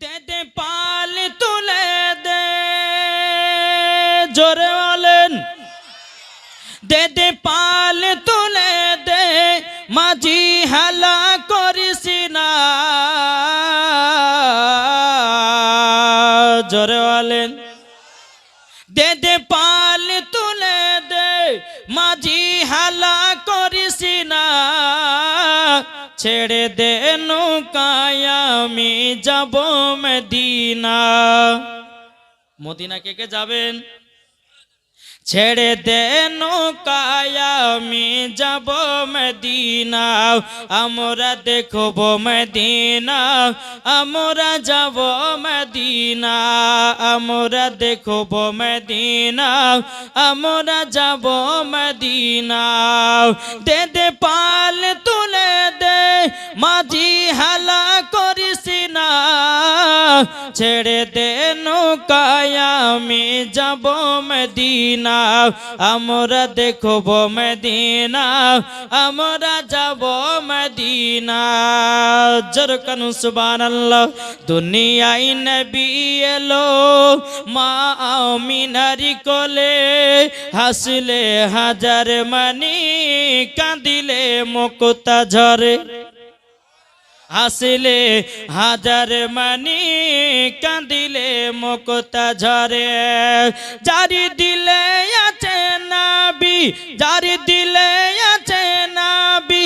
দে পাল তুলে দে। পাল তুলে দে। মাঝি হালা করিস না। জোরে বলেন। ছেড়ে দে নৌকায় আমি যাব মদিনা। মদিনা কে কে যাবেন? ছেড়ে দে নৌকায়, আমি যাব মদিনা আমরা দেখব মদিনা আমরা যাব মদিনা আমরা দেখব মদিনা আমরা যাব মদিনা দে পাল তুলে দে মাঝি হালা ছেড়ে দে নৌকায়, আমি যাব মদিনা। আমরা দেখব মদিনা, আমরা যাব মদিনা। জরকানু সুবহানাল্লাহ। দুনিয়ায় নবী এলো, মা আমিনারি কোলে হাসলে হাজার মানি, কাঁদিলে মুক্তা ঝরে হাসিলে হাজার মানি কাঁদিলে মুক্তা ঝরে। জারি দিলে আছে নাবি জারি দিলে আছে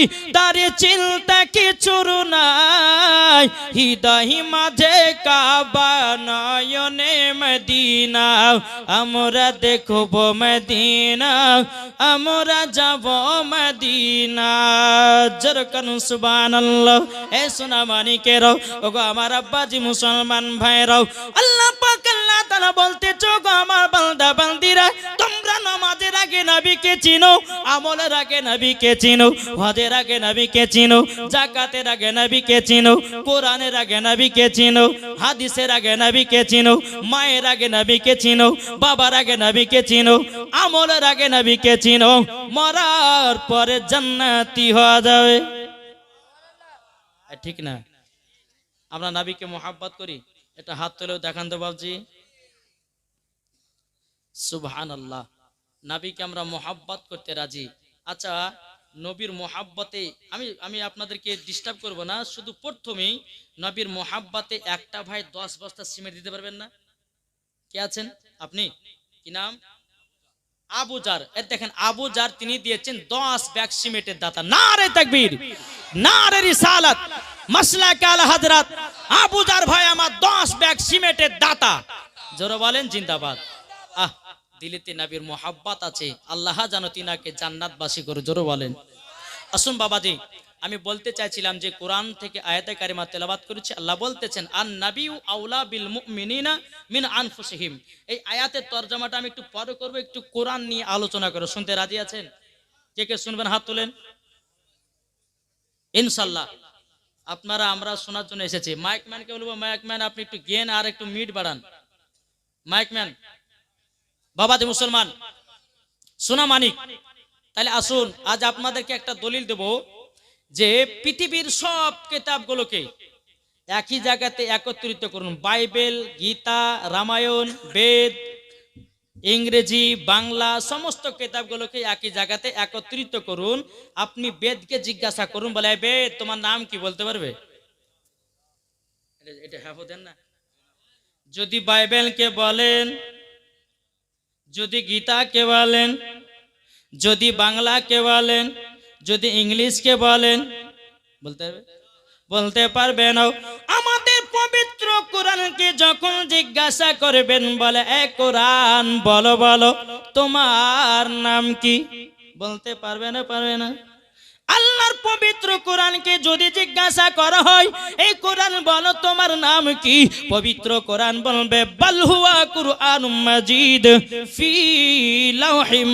তার চিন্তা কিছুর নাই। হৃদয় মাঝে কাবা নয়নে মদিনা। আমরা দেখব মদিনা। আমরা যাব মদিনা। জরকানু সুবহানাল্লাহ। এ সোনা মানিকেরাও, ওগো আমার আব্বাজি মুসলমান ভাইরাও। আল্লাহ তাআলা বলতে গো আমার বান্দা বান্দিরা? তোমরা নামাজের আগে নবীকে চিনো আমলের আগে নবীকে চিনো হজের আগে নবীকে চিনো জাকাতের আগে নবীকে চিনো কোরআনের আগে নবীকে চিনো হাদিসের আগে নবীকে চিনো মায়ের আগে নবীকে চিনো বাবার আগে নবীকে চিনো আমলের আগে নবীকে চিনো, মরার পরে জান্নাতি হওয়া যাবে। ঠিক না। আমরা নাবিকে মোহাব্বত করি। এটা হাত তুলেও দেখান তো বাবজি। সুবহান আল্লাহ নাবিকে আমরা মোহাব্বত করতে রাজি। আচ্ছা নবীর মোহাব্বতে আমি আমি আপনাদেরকে ডিস্টার্ব করব না, শুধু প্রথমেই নবীর মোহাব্বতে একটা ভাই দশ বস্তা সিমেন্ট দিতে পারবেন না? কে আছেন? আপনি? কি নাম? আবু জার। এর দেখেন, আবু জার তিনি দিয়েছেন দশ ব্যাগ সিমেন্টের দাতা। না রে তাকবীর না রে রিসালাত। মাসলা কাল হাজরাত আবু জার ভাই আমার দশ ব্যাগ সিমেন্টের দাতা। জোরে বলেন, জিন্দাবাদ। আহ দিলিতে নবীর মোহাব্বত আছে। আল্লাহ জানো তিনাকে জান্নাতবাসী করে জোরে বলেন। আসুন বাবাজি, আমি বলতে চাইছিলাম যে কোরআন থেকে আয়াতে কারিমা তেলাবাত করেছি, আল্লাহ বলতেছেন আন নাবিউ আউলা বিল মুমিনিনা মিন আনফুসিহিম। এই আয়াতের তরজমাটা আমি একটু পরে করব, একটু কোরআন নিয়ে আলোচনা করো শুনতে রাজি আছেন? কে কে শুনবেন? হাত তোলেন। ইনশাল্লাহ আপনারা, আমরা শোনার জন্য এসেছি। মাইক ম্যানকে বলব, মাইক ম্যান, আপনি একটু গেন আর একটু মিট বাড়ান। Mic man. বাবাজি মুসলমান সোনা মানিক, তাহলে আসুন, আজ আপনাদেরকে একটা দলিল দেব যে পৃথিবীর সব কিতাবগুলোকে একই জায়গাতে একত্রিত করুন। বাইবেল, গীতা, রামায়ণ, বেদ, ইংরেজি, বাংলা, সমস্ত কিতাবগুলোকে একই জায়গাতে একত্রিত করুন। আপনি বেদকে জিজ্ঞাসা করুন, বলে বেদ, তোমার নাম কি? বলতে পারবে? এটা- এটা হ্যাঁ দেন না। যদি বাইবেলকে বলেন যদি গীতাকে বলেন, যদি বাংলাকে বলেন, যদি ইংলিশকে বলেন, বলতে হবে বলতে পারবেন আমাদের পবিত্র কোরআনকে যখন জিজ্ঞাসা করবেন, বলে, এ কোরআন, বলো বলো, তোমার নাম কি? বলতে পারবে না পারবে না। আল্লাহর পবিত্র কোরআনকে যদি জিজ্ঞাসা করা হয়, এই কোরআন বলো, তোমার নাম কি? পবিত্র কোরআন বলবে বালহুয়া কুরআন মাজিদ ফি লাউহিম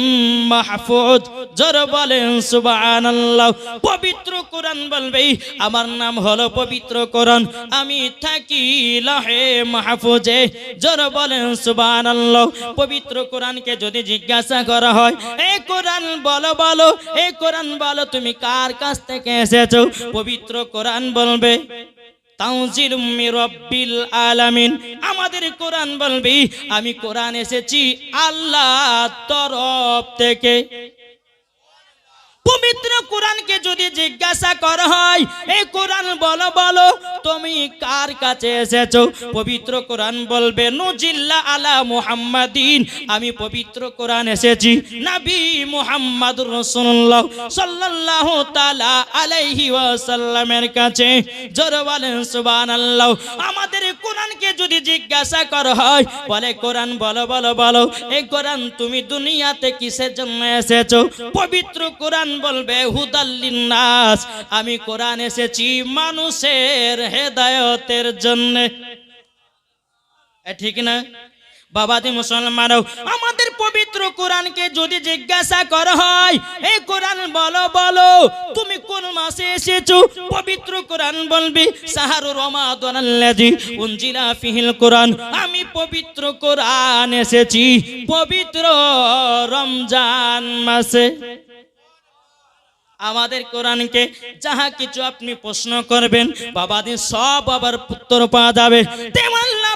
মাহফুজ। জোর বলেন, সুবহানাল্লাহ। পবিত্র কোরআন বলবে, আমার নাম হলো পবিত্র কোরআন, আমি থাকি লাহে মাহফুজে। জোর বলেন, সুবহানাল্লাহ। পবিত্র কোরআনকে যদি জিজ্ঞাসা করা হয়, এই কোরআন বলো বলো, এই কোরআন বলো, তুমি কার কাছ থেকে এসেছ? পবিত্র কোরআন বলবে আমাদের কোরআন বলবি, আমি কোরআন এসেছি আল্লাহ তরফ থেকে। পবিত্র কোরআনকে যদি জিজ্ঞাসা করা হয় এই কোরআন বলো বলো। তুমি কার কাছে এসেছ? পবিত্র কোরআন বলবে, নুজিল্লা আলা মুহাম্মাদিন। আমি পবিত্র কোরআন এসেছি। নবী মুহাম্মাদুর রাসূলুল্লাহ সাল্লাল্লাহু তাআলা আলাইহি ওয়াসাল্লামের কাছে জোরে বলেন, সুবহানাল্লাহ। আমাদের কোরআনকে যদি জিজ্ঞাসা করা হয়, বলে, কোরআন বলো বলো বলো, এই কোরআন তুমি দুনিয়াতে কিসের জন্য এসেছ? পবিত্র কোরআন বলবে হুদাল্লিন নাস। আমি কোরআন এসেছি মানুষের হেদায়তের ঠিক না? মুসলমানও, আমাদের পবিত্র কোরআনকে যদি জিজ্ঞাসা হয় কোরআন বলো বলো, তুমি কোন মাসে এসেছ? পবিত্র কোরআন বলবি, সাহারু রমাদানাল্লাযী উনজিলা ফিহিল কোরআন। আমি পবিত্র কোরআন এসেছি, পবিত্র রমজান মাসে। আমাদের কোরআনকে যাহা কিছু আপনি প্রশ্ন করবেন বাবা দিন সব আবার উত্তর পাওয়া যাবে। তেমন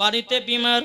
বাড়িতে বিমার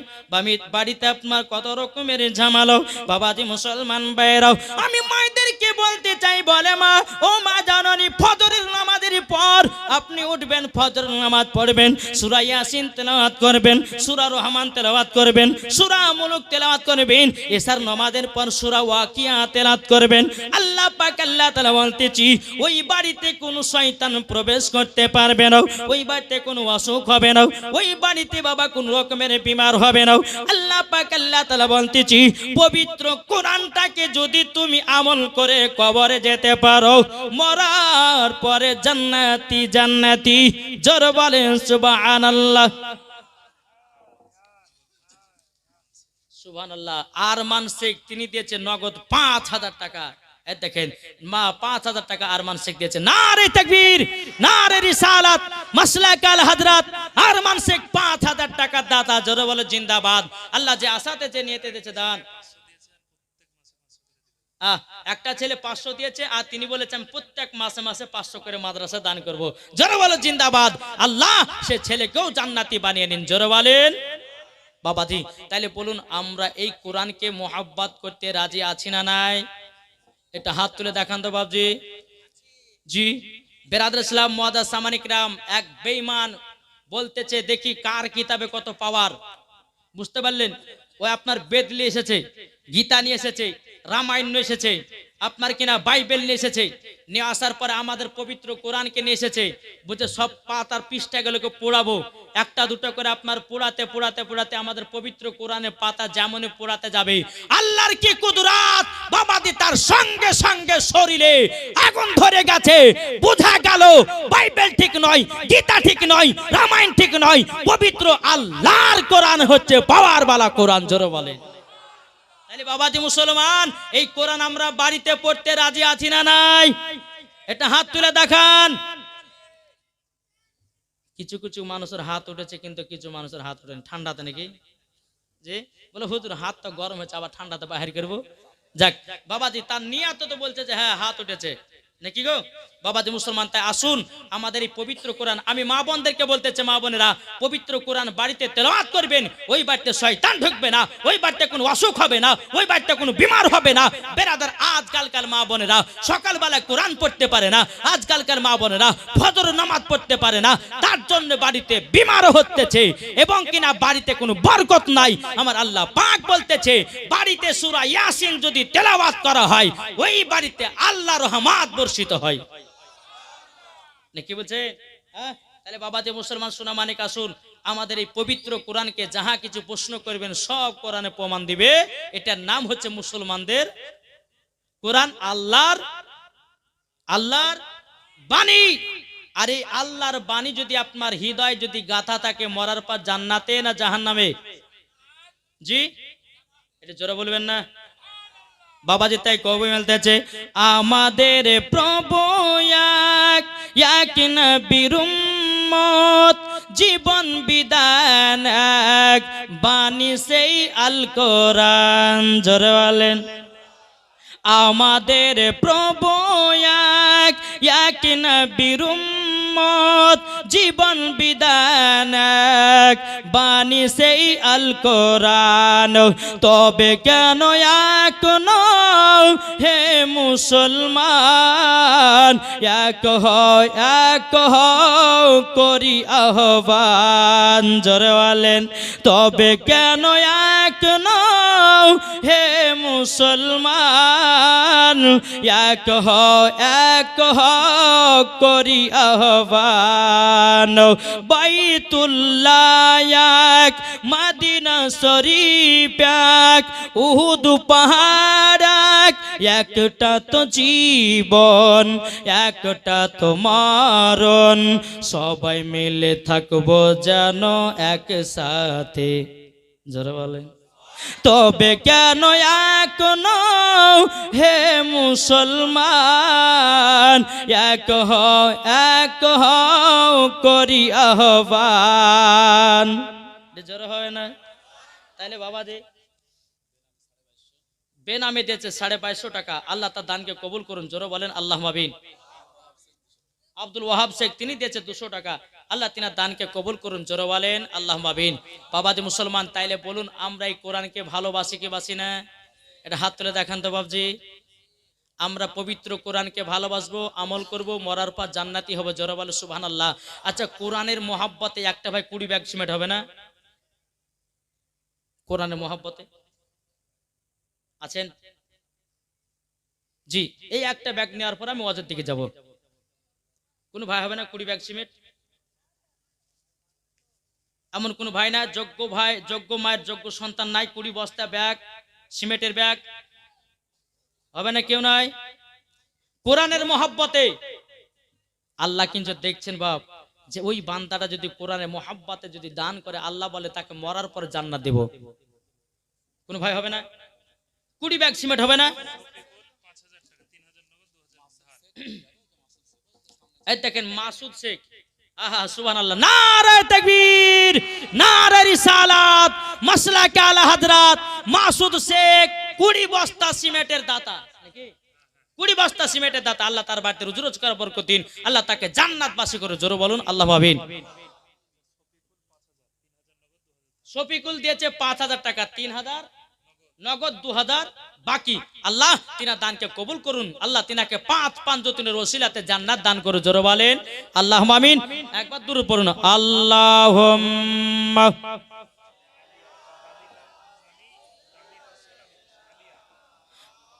বাড়িতে আপনার কত রকমের ঝামালো। বাবাজি মুসলমান বাইরাও আমি মায়েদেরকে বলতে চাই, বলে মা, ও মা জাননি, ফজরের নামাজের পর আপনি উঠবেন ফজর নামাজ পড়বেন, সুরা ইয়াসিন তেলাওয়াত করবেন, সুরা রহমান তেলাওয়াত করবেন, সূরা মুলুক তেলাওয়াত করবেন, এসার নামাজের পর সুরা ওয়াকিয়া তেলাওয়াত করবেন। আল্লাহ পাক আল্লাহ তাআলা বলতেছি, ওই বাড়িতে কোনো শয়তান প্রবেশ করতে পারবে না, ওই বাড়িতে কোনো অসুখ হবে না, ওই বাড়িতে বাবা কোন রকমের বিমার হবে না। আল্লাহ পাক আল্লাহ তাআলা বলতেছি, পবিত্র কোরআনটাকে যদি তুমি আমল করে কবরে যেতে পারো, মরার পরে জান্নাতি জান্নাতি, জোর বলেন সুবহানাল্লাহ। সুবহানাল্লাহ আরমান শেখ তিনি দিয়েছে নগদ পাঁচ হাজার টাকা। দেখেন, মা পাঁচ হাজার টাকা আরমান শেখ দিয়েছে। না রে তাকবীর না রে রিসালাত, মাসলাক আল হযরত আরমান শেখ পাঁচ হাজার টাকা দাতা, জোরে বলে জিন্দাবাদ। আল্লাহ যে আশাতে যে দিয়েছে দান। একটা ছেলে পাঁচশো দিয়েছে আর তিনি বলেছেন, প্রত্যেক মাসে মাসে পাঁচশো করে মাদ্রাসা দান করব। জোরে বলো জিন্দাবাদ। আল্লাহ, সে ছেলেকেও জান্নাতি বানিয়ে নিন। জোরে বলেন। বাবাজি, তাইলে বলুন, আমরা এই কোরআনকে মোহাব্বত করতে রাজি আছি না নাই? এটা হাত তুলে দেখান তো বাবজি জি, বেরাদর ইসলাম মোয়াদা সামানিক রাম এক বেইমান বলতেছে দেখি কার কিতাবে কত পাওয়ার। বুঝতে পারলেন? ও আপনার বেদ নিয়ে এসেছে, গীতা নিয়ে এসেছে, রামায়ণ এসেছে। আপনার কিনা বাইবেল নিয়ে এসেছে, নিয়ে আসার পরে আমাদের পবিত্র কোরআনকে নিয়ে এসেছে, বুঝে সব পাতার পৃষ্ঠাগুলোকে পোড়াবো। একটা দুটো করে আপনার পোড়াতে পোড়াতে পোড়াতে আমাদের পবিত্র কোরআনের পাতা যেমন পোড়াতে যাবে। আল্লাহর কি কুদরাত? বাবাদি তার সঙ্গে সঙ্গে শরীরে আগুন ধরে গেছে। বোঝা গেল, বাইবেল ঠিক নয়, গীতা ঠিক নয়, রামায়ণ ঠিক নয়, পবিত্র আল্লাহর কোরআন হচ্ছে পাওয়ার বালা কোরআন, জোরে বলে তাহলে বাবাজি মুসলমান, এই কোরআন আমরা বাড়িতে পড়তে রাজি আছি না নাই? এটা হাত তুলে দেখান। কিছু কিছু মানুষের হাত উঠেছে, কিন্তু কিছু মানুষের হাত উঠেনি। ঠান্ডাতে নাকি? যে বলে, হুজুর, হাত তো গরম হয়েছে, আবার ঠান্ডাতে বাহির করব? যাক, বাবাজি তার নিয়াত তো বলছে যে হ্যাঁ হাত উঠেছে। নাকি গো? বাবাজি মুসলমান, তাই আসুন আমাদের এই পবিত্র কোরআন। আমি মা বোনদেরকে বলতেছে, মা বোনেরা, পবিত্র কোরআন বাড়িতে তেলাওয়াত করবেন, ওই বাড়িতে শয়তান ঢুকবে না, ওই বাড়িতে কোনো অসুখ হবে না, ওই বাড়িতে কোনো বিমার হবে না। বেরাদার, আজকালকার মা বোনেরা সকালবেলা কোরআন পড়তে পারে না, আজকালকার মা বোনেরা ফজর নামাজ পড়তে পারে না, তার জন্য বাড়িতে বিমার হতেছে এবং কিনা বাড়িতে কোনো বরকত নাই। আমার আল্লাহ পাক বলতেছে, বাড়িতে সূরা ইয়াসিন যদি তেলাওয়াত করা হয়, ওই বাড়িতে আল্লাহ রহমাত বর্ষিত হয়। না কি বলছে? হ্যাঁ? তাহলে বাবা যে মুসলমান সোনা মানিক আসুন আমাদের এই পবিত্র কোরআনকে যাহা কিছু প্রশ্ন করবেন, সব কোরআনে প্রমাণ দিবে। এটার নাম হচ্ছে মুসলমানদের কোরআন আল্লাহর আল্লাহর বাণী। আর এই আল্লাহর বাণী যদি আপনার হৃদয় যদি গাথা থাকে, মরার পর জান্নাতে না জাহান্নামে? জি? এটা জোরে বলবেন না। বাবাজি তাই কবি মেলতেছে? আমাদের প্রভু এক নবীর উম্মত, জীবন বিধান এক। বাণী সেই আল কোরআন জোরে বলেন। আমাদের প্রভু এক এক নবীর উম্মত। জীবন বিধান এক। বাণী সেই আল কোরআন তবে কেন এখনও? হে মুসলমান, এক হয়, এক করি আহ্বান। জোরে তবে কেন এখনও? হে মুসলমান। এক হ এক হ করি আহ্বান। বাইতুল্লাহ এক, মাদিনা শরীফ এক, উহুদ পাহাড় এক। একটা তো জীবন, একটা তো মারণ। সবাই মিলে থাকব যেন একসাথে। জোরে বলেন। তবে কেন এখনও হে মুসলমান? এক হও এক হও করি আহ্বান। জোর হয় না? তাইলে বাবা দে বেনামে দিয়েছে সাড়ে বাইশশো টাকা। আল্লাহ তার দানকে কবুল করুন। জোরে বলেন, আল্লাহ মাবিন আব্দুল ওয়াহাব শেখ, তিনি দিয়েছে দুশো টাকা। আল্লাহ তিনার দানকে কবুল করুন, জোরে বলেন আল্লাহ মাবিন বাবাজি মুসলমান, তাইলে বলুন আমরা এই কোরআনকে ভালোবাসি কি বাসি না? এটা হাত তুলে দেখান তো বাবজি আমরা পবিত্র কোরআনকে ভালোবাসবো, আমল করব, মরার পর জান্নাতি হবে, জোরে বলে সুবহান আল্লাহ আচ্ছা কোরআনের মহাব্বতে একটা ভাই কুড়ি ব্যাগ সিমেন্ট হবে না? কোরআনের মহাব্বতে? আছেন? জি, এই একটা ব্যাগ নেওয়ার পর আমি ওয়াজের দিকে যাব। কোন ভাই হবে না, কুড়ি ব্যাগ সিমেন্ট। এমন কোন ভাই না, যোগ্য ভাই, যোগ্য মায়ের যোগ্য সন্তান নাই, কুড়ি বস্তা ব্যাগ, সিমেন্টের ব্যাগ। হবে না কেউ নাই? কোরআনের মহাব্বতে। আল্লাহ কিন্তু দেখছেন বাপ, যে ওই বান্দাটা যদি কোরআনের মহাব্বাতে যদি দান করে, আল্লাহ বলে তাকে মরার পর জান্নাত দেব। কোন ভাই হবে না? কুড়ি ব্যাগ সিমেন্ট হবে না? দেখেন মাসুদ শেখ। আহা, সুবহানাল্লাহ। নারায়ে তাকবীর, নারায়ে রিসালাত, মাসলাকে আলা হযরত মাসুদ শেখ, কুড়ি বস্তা সিমেন্টের দাতা। কুড়ি বস্তা সিমেন্টের দাতা। আল্লাহ তার বাড়িতে রুজি রোজগার বরকত দিন। আল্লাহ তাকে জান্নাতবাসী করে জোরে বলুন, আল্লাহ আমিন। শফিকুল দিয়েছে পাঁচ হাজার টাকা, তিন হাজার। নগদ দু হাজার বাকি। আল্লাহ তিনা দানকে কবুল করুন। আল্লাহ তিনাকে পাঁচ পাঁচ যতিনের ওসিলাতে জান্নাত দান করে জোরে বলেন আল্লাহ আমিন। একবার দূর পড়ুন। আল্লাহ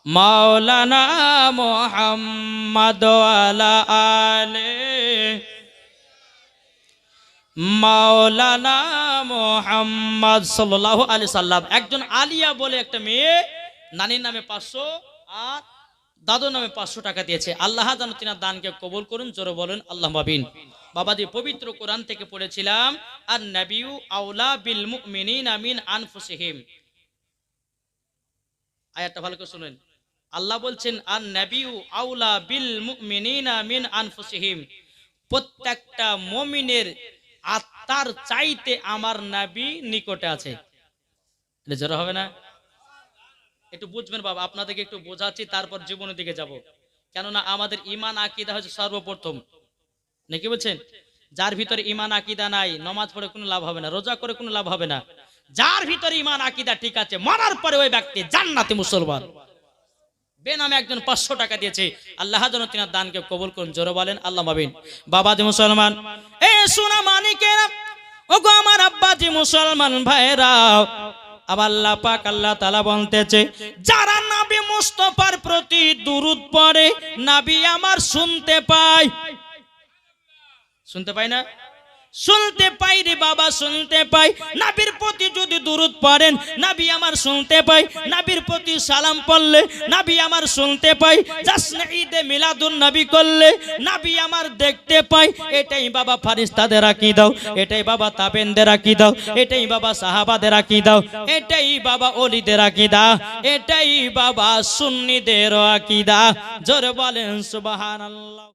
মাওলানা মোহাম্মদ আলা আলে মাওলানা মোহাম্মদ সাল্লাহ আলি সাল্লাম। একজন আলিয়া বলে একটা মেয়ে, নানির নামে পাঁচশো আর দাদুর নামে পাঁচশো টাকা দিয়েছে। আল্লাহ যেন তিনার দানকে কবুল করুন, জোরে বলেন, আল্লাহ বাবিন বাবাজি, পবিত্র কোরআন থেকে পড়েছিলাম আর নবিউ আউলা বিল মুমিনিন আমিন আনফুসিহিম। আয়াতটা ভালো করে শুনেন। আল্লাহ বলছেন আর নবিউ আউলা বিল মুমিনিন আমিন আনফুসিহিম। প্রত্যেকটা মমিনের আত্মার চাইতে আমার নাবি নিকটে আছে। জোর হবে না? একটু বুঝবেন বাবা, আপনাদেরকে একটু বোঝাচ্ছি, তারপর জীবনের দিকে যাব। কেননা আমাদের ইমান আকিদা হচ্ছে সর্বপ্রথম। নাকি বলছেন? যার ভিতরে ইমান আকিদা নাই, নমাজ পড়ে কোনো লাভ হবে না, রোজা করে কোনো লাভ হবে না। যার ভিতরে ইমান আকিদা ঠিক আছে, মরার পরে ওই ব্যক্তি জান্নাতি মুসলমান। বেনামে একজন পাঁচশো টাকা দিয়েছে। আল্লাহ যেন তিনার দানকে কবুল করুন, জোরে বলেন, আল্লাহ মাবিন বাবাজি মুসলমান, এ সোনা মানিকেরা ও গো আমার আব্বাজি মুসলমান ভাইরা আমার শুনতে পায়। শুনতে পাই না? শুনতে পাই রে বাবা, শুনতে পাই। নাবির প্রতি যদি দূরত পড়েন, নাবি আমার শুনতে পাই। নাবির প্রতি সালাম পড়লে, নাবি আমার শুনতে পাই। জাসনে ঈদে মিলাদুন নবী করলে, নাবি আমার দেখতে পাই। এটাই বাবা ফারিস্তাদের রাখি দাও এটাই বাবা তাবেনদের রাখি দাও এটাই বাবা সাহাবাদের রাখি দাও এটাই বাবা অলিদের আকিদা, এটাই বাবা সুন্নিদের আকিদা। জোরে বলেন, সুবহানাল্লাহ।